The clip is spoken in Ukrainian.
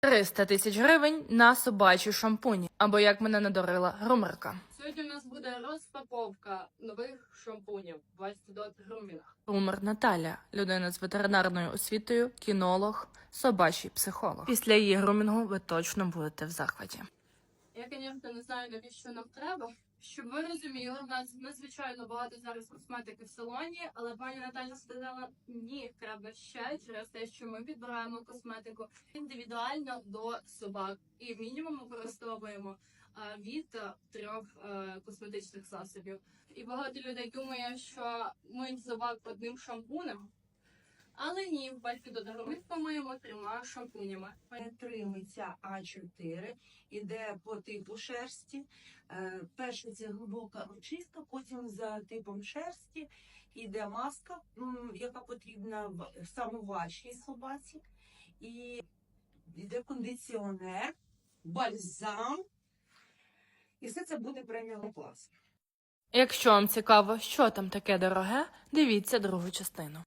300 тисяч гривень на собачі шампуні, або як мене надорила грумерка. Сьогодні у нас буде розпаковка нових шампунів Вастідот Грумінг. Грумер Наталя, людина з ветеринарною освітою, кінолог, собачий психолог. Після її грумінгу ви точно будете в захваті. Я, звісно, не знаю, навіщо нам треба. Щоб ви розуміли, в нас надзвичайно багато зараз косметики в салоні, але пані Наталя сказала, ні, треба ще через те, що ми підбираємо косметику індивідуально до собак. І мінімум використовуємо від трьох е, косметичних засобів. І багато людей думає, що ми собак одним шампунем. Але ні, в бальки до ми помиємо трьома шампунями. Тримиться А4, іде по типу шерсті. Е, Перше це глибока очистка, потім за типом шерсті іде маска, яка потрібна в- саме собаці. І йде кондиціонер, бальзам. І все це буде преміум клас. Якщо вам цікаво, що там таке дороге, дивіться другу частину.